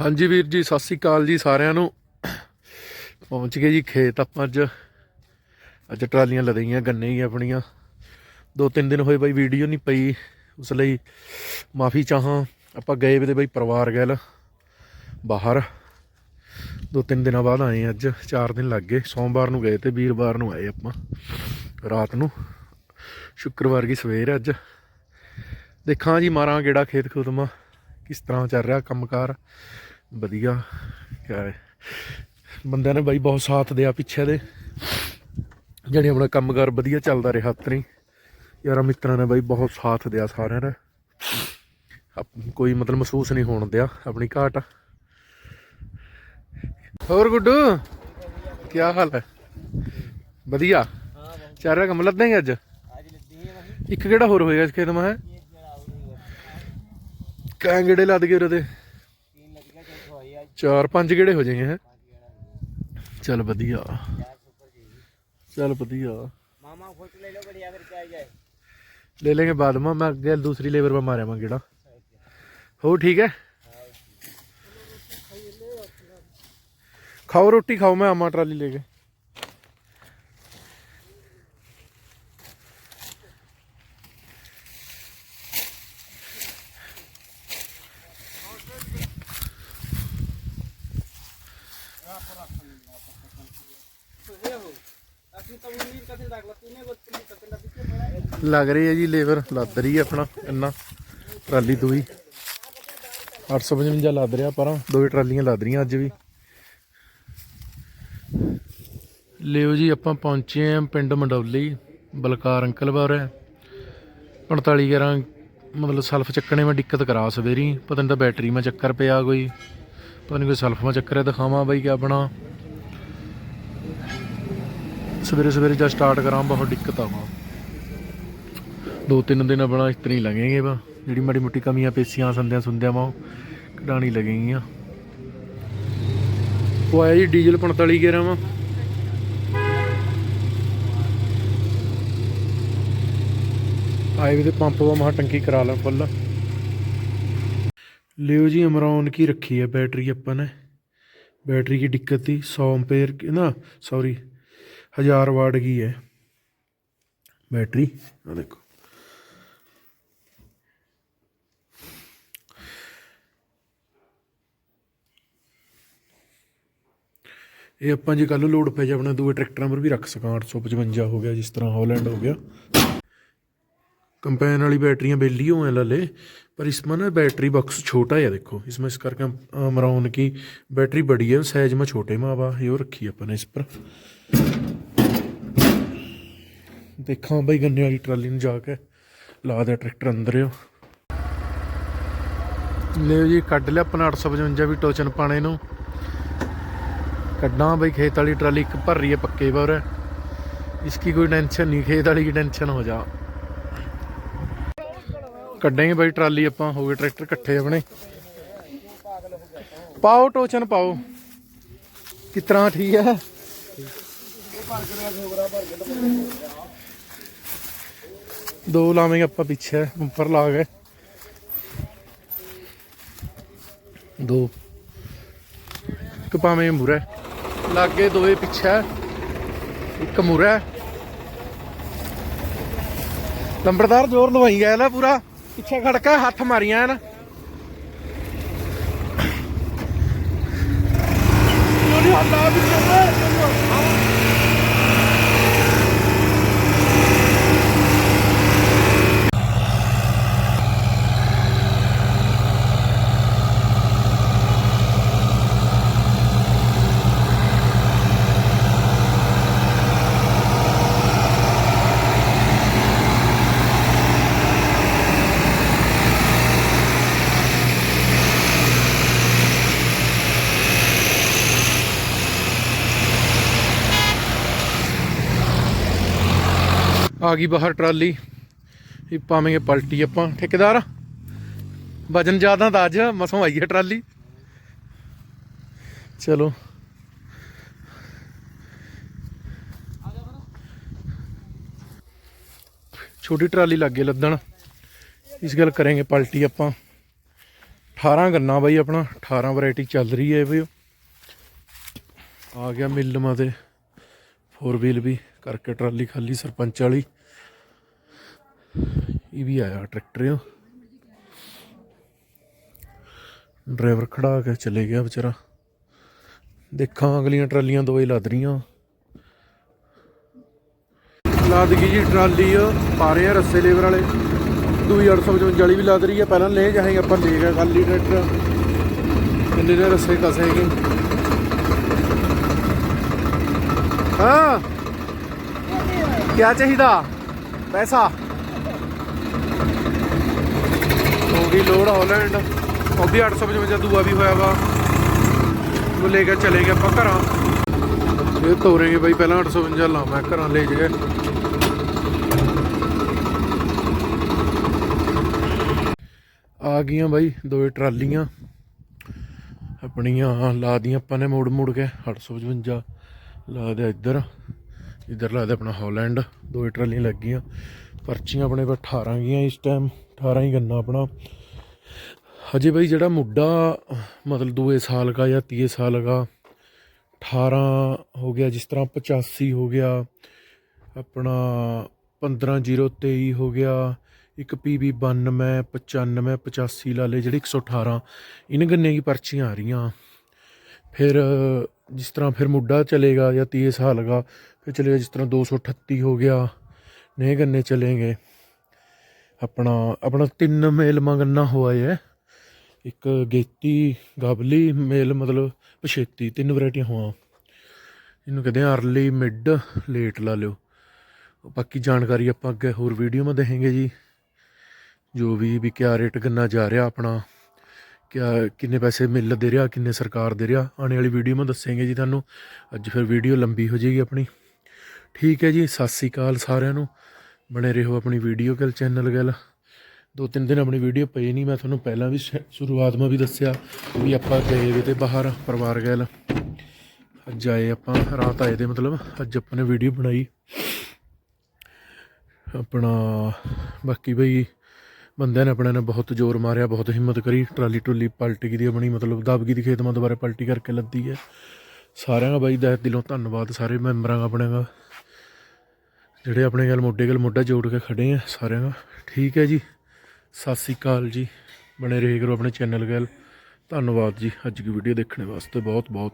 ਹਾਂਜੀ ਵੀਰ ਜੀ, ਸਤਿ ਸ੍ਰੀ ਅਕਾਲ ਜੀ ਸਾਰਿਆਂ ਨੂੰ। ਪਹੁੰਚ ਗਏ ਜੀ ਖੇਤ ਆਪਾਂ ਅੱਜ। ਅੱਜ ਟਰਾਲੀਆਂ ਲਦਈਆਂ ਗੰਨੇ ਹੀ ਆਪਣੀਆਂ। ਦੋ ਤਿੰਨ ਦਿਨ ਹੋਏ ਬਾਈ ਵੀਡੀਓ ਨਹੀਂ ਪਈ, ਉਸ ਲਈ ਮਾਫੀ ਚਾਹਾਂ। ਆਪਾਂ ਗਏ ਵੇ ਤੇ ਬਾਈ ਪਰਿਵਾਰ ਗੈਲ, ਬਾਹਰ। ਦੋ ਤਿੰਨ ਦਿਨਾਂ ਬਾਅਦ ਆਏ ਅੱਜ, ਚਾਰ ਦਿਨ ਲੱਗ ਗਏ। ਸੋਮਵਾਰ ਨੂੰ ਗਏ ਤੇ ਵੀਰਵਾਰ ਨੂੰ ਆਏ ਆਪਾਂ, ਰਾਤ ਨੂੰ। ਸ਼ੁੱਕਰਵਾਰ ਦੀ ਸਵੇਰ ਅੱਜ। ਦੇਖਾਂ ਜੀ ਮਾਰਾਂ ਕਿਹੜਾ ਖੇਤ ਖੁਦਮਾ ਕਿਸ ਤਰ੍ਹਾਂ ਚੱਲ ਰਿਹਾ ਕੰਮਕਾਰ? ਵਧੀਆ। ਕਿਆ ਬੰਦਿਆਂ ਨੇ ਬਾਈ ਬਹੁਤ ਸਾਥ ਦਿਆ ਪਿੱਛੇ ਦੇ। ਜਿਹੜੇ ਆਪਣਾ ਕੰਮਕਾਰ ਵਧੀਆ ਚੱਲਦਾ ਰਿਹਾ ਤਰੀ ਯਾਰਾਂ ਮਿੱਤਰਾਂ ਨੇ ਬਾਈ ਬਹੁਤ ਸਾਥ ਦਿਆ ਸਾਰਿਆਂ ਨੇ। ਕੋਈ ਮਤਲਬ ਮਹਿਸੂਸ ਨਹੀਂ ਹੋਣ ਦਿਆ ਆਪਣੀ ਘਾਟ। ਹੋਰ ਗੁੱਡੂ ਕੀ ਹਾਲ ਹੈ? ਵਧੀਆ। ਚੱਲ ਰਿਹਾ ਕੰਮ ਲੱਦਾਂਗੇ ਅੱਜ? ਇੱਕ ਕਿਹੜਾ ਹੋਰ ਹੋਏਗਾ ਇਸ ਖੇਤ ਮਾ ਹੈ ਕਾਂ ਗੇੜੇ ਲੱਦ ਗਏ ਉਰੇ ਚਾਰ ਪੰਜ ਗੇੜੇ ਹੋ ਜਾਈਏ ਹੈ? ਚੱਲ ਵਧੀਆ। ਚੱਲ ਵਧੀਆ। ਮਾਮਾ ਫੋਟੋ ਲੈ ਲਓ ਬੜੀਆ ਫਿਰ ਚਾਹੀ ਜਾਏ। ਲੈ ਲੇਗੇ ਬਾਅਦ ਮਾ ਮੈਂ ਅੱਗੇ ਦੂਸਰੀ ਲੇਬਰ ਮਾ ਮਾਰਿਆ ਮਾ ਗੇੜਾ। ਹੋ ਠੀਕ ਹੈ। ਖਾਓ ਰੋਟੀ ਖਾਓ ਮੈਂ ਆਮਾ ਟਰਾਲੀ ਲੈ ਕੇ। ਲੱਗ ਰਹੀ ਹੈ ਜੀ ਲੇਬਰ, ਲੱਦ ਰਹੀ ਹੈ ਆਪਣਾ, ਇੰਨਾ। ਟਰਾਲੀ ਦੂਈ 855 ਲੱਦ ਰਿਹਾ ਪਰਾਂ ਦੋ ਟਰਾਲੀਆਂ ਲੱਦ ਰਹੀਆਂ ਅੱਜ ਵੀ। ਲਿਓ ਜੀ, ਆਪਾਂ ਪਹੁੰਚੇ ਆਂ ਪਿੰਡ ਮੰਡੌਲੀ, ਬਲਕਾਰ ਅੰਕਲ ਬਾਰੇ। 45 11 ਮਤਲਬ ਸਲਫ ਚੱਕਣੇ ਮੈਂ ਦਿੱਕਤ ਕਰਾ ਸਵੇਰੀ। ਪਤਾ ਨਹੀਂ ਤਾਂ ਬੈਟਰੀ ਮੈਂ ਚੱਕਰ ਪਿਆ ਕੋਈ। ਪਤਾ ਨਹੀਂ ਕੋਈ ਸਲਫ ਮੈਂ ਚੱਕਰ ਦਿਖਾਵਾਂ ਬਾਈ ਕਿ ਆਪਣਾ। ਸਵੇਰੇ ਸਵੇਰੇ ਜਦ ਸਟਾਰਟ ਕਰਾਂ, ਬਹੁਤ ਦਿੱਕਤ ਆਵਾ ਦੋ ਤਿੰਨ ਦਿਨ ਆਪਣਾ ਇਸ ਤਰ੍ਹਾਂ ਹੀ ਲੱਗेंगे ਵਾ ਜਿਹੜੀ ਮਾੜੀ ਮੋਟੀ ਕਮੀਆਂ ਪੇਸੀਆਂ ਸੰਦਿਆਂ ਸੁੰਦਿਆਂ ਵਾ ਉਹ ਕਢਾਣੀ ਲੱਗेंगੀਆਂ ਉਹ ਆਇਆ ਜੀ ਡੀਜ਼ਲ 45 ਗੇਰਾਂ ਵਾ। ਆਏ ਵੀ ਤੇ ਪੰਪ ਵਾ ਮਹਾ ਟੰਕੀ ਕਰਾ ਲਾਂ ਫੁੱਲ। ਲਿਓ ਜੀ ਅਮਰੌਨ ਕੀ ਰੱਖੀ ਹੈ बैटरी अपन ने बैटरी की दिक्कत थी सौ एम्पेयर की ना सॉरी हजार वाट की है बैटरी आ देखो ਇਹ ਆਪਾਂ ਜੇ ਕੱਲ ਲੋਡ ਪੈ ਜਾ ਆਪਣੇ ਦੂਏ ਟਰੈਕਟਰਾਂ ਪਰ ਵੀ ਰੱਖ ਸਕਾਂ 855 ਹੋ ਗਿਆ ਜਿਸ ਤਰ੍ਹਾਂ ਹਾਲੈਂਡ ਹੋ ਗਿਆ कंपेन वाली बैटरियां बेली हुए हैं लले पर इसमें ना बैटरी बॉक्स छोटा है देखो इसमें इस करके मराउन की बैटरी बड़ी है साइज में छोटे में आवा ये वो रखी है अपने इस पर देखा भाई गन्ने वाली ट्राली में जाके ला दिया ट्रैक्टर अंदर हो ले जी ਕੱਢ ਲਿਆ ਆਪਣਾ 855 ਵੀ ਟੋਚਨ ਪਾਣੇ ਨੂੰ ਕੱਢਾਂ ਬਈ ਖੇਤ ਵਾਲੀ ਟਰਾਲੀ ਇੱਕ ਭਰ ਰਹੀ ਹੈ ਪੱਕੇ ਪਰ इसकी कोई टेंशन नहीं खेत वाली की टेंशन हो जा ਕੱਢਾਂਗੇ ਬਾਈ ਟਰਾਲੀ ਆਪਾਂ, ਹੋ ਗਏ ਟਰੈਕਟਰ ਇਕੱਠੇ ਆਪਣੇ। ਪਾਓ ਟੋਚਨ ਪਾਓ। ਕਿਸ ਤਰ੍ਹਾਂ ਠੀਕ ਹੈ? ਦੋ ਲਾਵਾਂਗੇ ਆਪਾਂ ਪਿੱਛੇ ਉੱਪਰ ਲਾ ਕੇ। ਦੋ। ਇੱਕ ਭਾਵੇਂ ਮੂਰੇ ਲਾਗੇ ਦੋਏ ਪਿੱਛੇ। ਇੱਕ ਮੂਰੇ ਲੰਬੜਦਾਰ ਜ਼ੋਰ ਲਵਾਈ ਗਿਆ ਨਾ ਪੂਰਾ। ਪਿੱਛੇ ਖੜਕਾ ਹੱਥ ਮਾਰੀਆਂ ਨਾ ਉਹਨੇ ਹੱਲਾ ਵੀ ਆ ਗਈ ਬਾਹਰ ਟਰਾਲੀ। ਇਹ ਪਾਵਾਂਗੇ ਪਲਟੀ ਆਪਾਂ। ਠੇਕੇਦਾਰ, ਵਜਨ ਜ਼ਿਆਦਾ ਤਾਂ ਅੱਜ, ਮਸੋਂ ਆਈ ਹੈ ਟਰਾਲੀ। ਚਲੋ। ਛੋਟੀ ਟਰਾਲੀ ਲੱਗੇ ਲੱਦਣ। ਇਸ ਗੱਲ ਕਰਾਂਗੇ ਪਲਟੀ ਆਪਾਂ। 18 ਗੰਨਾ ਬਾਈ ਆਪਣਾ। 18 ਵੈਰਾਈਟੀ ਚੱਲ ਰਹੀ ਹੈ ਬਈ ਆ ਗਿਆ ਮਿਲ ਮਾ ਤੇ। ਫੋਰ ਵੀਲ ਵੀ ਕਰਕੇ ਟਰਾਲੀ ਖਾਲੀ, ਸਰਪੰਚ ਵਾਲੀ। ਇਹ ਵੀ ਆਇਆ ਟਰੈਕਟਰ ਆ ਡਰਾਈਵਰ ਖੜਾ ਕੇ ਚਲੇ ਗਿਆ ਵਿਚਾਰਾ। ਦੇਖਾਂ ਅਗਲੀਆਂ ਟਰਾਲੀਆਂ ਦੋ ਹੀ ਲੱਦ ਰਹੀਆਂ। ਲਾਦ ਗਈ ਜੀ ਟਰਾਲੀ ਪਾ ਰਹੇ ਆ ਰੱਸੇ ਲੇਬਰ ਵਾਲੇ। ਦੂਈ 855 ਵਾਲੀ ਵੀ ਲੱਦ ਰਹੀ ਆ। ਪਹਿਲਾਂ ਲੈ ਜਾਏਗਾ ਆਪਾਂ ਲੈ ਗਿਆ ਖਾਲੀ ਟਰੈਕਟਰ ਕਿੰਨੇ ਦੇ ਰੱਸੇ ਕਸੇਗੇ ਹਾਂ। ਕੀ ਚਾਹੀਦਾ? ਪੈਸਾ? ਹੋ ਲੋਡ ਹਾਲੈਂਡ। ਉਹ 855 ਦੂਆ ਵੀ ਹੋਇਆ ਵਾ। ਉਹ ਲੈ ਕੇ ਚਲੇ ਗਏ ਆਪਾਂ ਘਰਾਂ। ਇਹ ਤੋਰੇਗੇ ਬਾਈ ਪਹਿਲਾਂ 855 ਲਾਵਾਂ ਘਰਾਂ ਲੈ ਜਗੇ। ਆ ਗਈਆਂ ਬਾਈ ਦੋ ਟਰਾਲੀਆਂ। ਆਪਣੀਆਂ ਲਾ ਦੀਆਂ, ਆਪਾਂ ਨੇ ਮੋੜ ਮੋੜ ਕੇ 855 ਲਾ ਦਿਆ ਇੱਧਰ। ਇੱਧਰ ਲਾ ਦਿਆ ਆਪਣਾ ਹਾਲੈਂਡ। ਦੋ ਟਰਾਲੀਆਂ ਲੱਗੀਆਂ। ਪਰਚੀਆਂ ਆਪਣੇ ਕੋਲ 18 ਗਈਆਂ ਇਸ ਟਾਈਮ 18 ਹੀ ਗੰਨਾ ਆਪਣਾ। ਹਜੇ ਬਾਈ ਜਿਹੜਾ ਮੁੱਢਾ, ਮਤਲਬ ਦੂਏ ਸਾਲ ਦਾ ਜਾਂ ਤੀਏ ਸਾਲ ਦਾ 18 ਹੋ ਗਿਆ, ਜਿਸ ਤਰ੍ਹਾਂ 85 ਹੋ ਗਿਆ, ਆਪਣਾ 15023 ਹੋ ਗਿਆ, ਇੱਕ ਪੀਬੀ 92 95 85 ਲਾ ਲੇ ਜਿਹੜੀ 118 ਇਨ ਗੰਨੇ ਦੀ ਪਰਚੀਆਂ ਆ ਰਹੀਆਂ। ਫਿਰ ਜਿਸ ਤਰ੍ਹਾਂ ਫਿਰ ਮੁੱਢਾ ਚਲੇਗਾ ਜਾਂ 30 ਸਾਲ ਦਾ ਫਿਰ ਚਲੇਗਾ ਜਿਸ ਤਰ੍ਹਾਂ 238 ਹੋ ਗਿਆ ਨੇ ਗੰਨੇ ਚਲेंगे ਆਪਣਾ ਆਪਣਾ ਤਿੰਨ ਮੇਲ ਗੰਨਾ ਹੋਇਆ ਹੈ। ਇੱਕ ਗੇਤੀ, ਗਾਬਲੀ ਮੇਲ ਮਤਲਬ ਪਛੇਤੀ, ਤਿੰਨ ਵੈਰਾਈਟੀਆਂ ਹੋਆ। ਇਹਨੂੰ ਕਹਿੰਦੇ ਆ ਅਰਲੀ, ਮਿਡ, ਲੇਟ ਲਾ ਲਿਓ। ਬਾਕੀ ਜਾਣਕਾਰੀ ਆਪਾਂ ਅੱਗੇ ਹੋਰ ਵੀਡੀਓ ਮੈਂ ਦੇਵਾਂਗੇ ਜੀ। ਜੋ ਵੀ ਵੀ ਕਿਆ ਰੇਟ ਗੰਨਾ ਜਾ ਰਿਹਾ ਆਪਣਾ। ਕਿੰਨੇ ਪੈਸੇ ਮਿਲ ਦੇ ਰਿਹਾ, ਕਿੰਨੇ ਸਰਕਾਰ ਦੇ ਰਿਹਾ? ਆਉਣ ਵਾਲੀ ਵੀਡੀਓ ਮੈਂ ਦੱਸਾਂਗੇ ਜੀ ਤੁਹਾਨੂੰ। ਅੱਜ ਫਿਰ ਵੀਡੀਓ ਲੰਬੀ ਹੋ ਜਾਏਗੀ ਆਪਣੀ। ਠੀਕ ਹੈ ਜੀ, ਸਤਿ ਸ੍ਰੀ ਅਕਾਲ ਸਾਰਿਆਂ ਨੂੰ। ਬਣੇ ਰਹੋ ਆਪਣੀ ਵੀਡੀਓ ਗੱਲ ਚੈਨਲ ਗੱਲ। ਦੋ ਤਿੰਨ ਦਿਨ ਆਪਣੀ ਵੀਡੀਓ ਪਈ ਨਹੀਂ, ਮੈਂ ਤੁਹਾਨੂੰ ਪਹਿਲਾਂ ਵੀ ਸ਼- ਸ਼ੁਰੂਆਤ ਮੈਂ ਵੀ ਦੱਸਿਆ ਵੀ ਆਪਾਂ ਗਏ ਵੇ ਤੇ ਬਾਹਰ, ਪਰਿਵਾਰ ਗੱਲ। ਅੱਜ ਆਏ ਆਪਾਂ, ਰਾਤ ਆਏ ਦੇ ਮਤਲਬ ਅੱਜ ਆਪਾਂ ਨੇ ਵੀਡੀਓ ਬਣਾਈ। ਆਪਣਾ ਬਾਕੀ ਬਈ ਬੰਦਿਆਂ ਨੇ ਆਪਣੇ ਨੇ ਬਹੁਤ ਜ਼ੋਰ ਮਾਰਿਆ, ਬਹੁਤ ਹਿੰਮਤ ਕਰੀ, ਟਰਾਲੀ ਟੁੱਲੀ ਪਲਟੀ ਦੀ ਆਪਣੀ, ਮਤਲਬ ਦਬ ਗਈ ਦੀ ਖੇਤਮਾ ਦੁਬਾਰਾ ਪਲਟੀ ਕਰਕੇ ਲੱਦੀ ਹੈ। ਸਾਰਿਆਂ ਦਾ ਬਾਈ ਦਾ ਦਿਲੋਂ ਧੰਨਵਾਦ, ਸਾਰੇ ਮੈਂਬਰਾਂ ਦਾ ਆਪਣੇ ਦਾ। ਜਿਹੜੇ ਆਪਣੇ ਗੱਲ ਮੋਢੇ ਗੱਲ ਮੋਢਾ ਜੋੜ ਕੇ ਖੜੇ ਆ, ਸਾਰਿਆਂ ਦਾ। ਠੀਕ ਹੈ ਜੀ। ਸਤਿ ਸ੍ਰੀ ਅਕਾਲ ਜੀ। ਬਣੇ ਰਹੇ ਕਰੋ ਆਪਣੇ ਚੈਨਲ ਗੱਲ ਧੰਨਵਾਦ ਜੀ। ਅੱਜ ਦੀ ਵੀਡੀਓ ਦੇਖਣ ਵਾਸਤੇ ਬਹੁਤ ਬਹੁਤ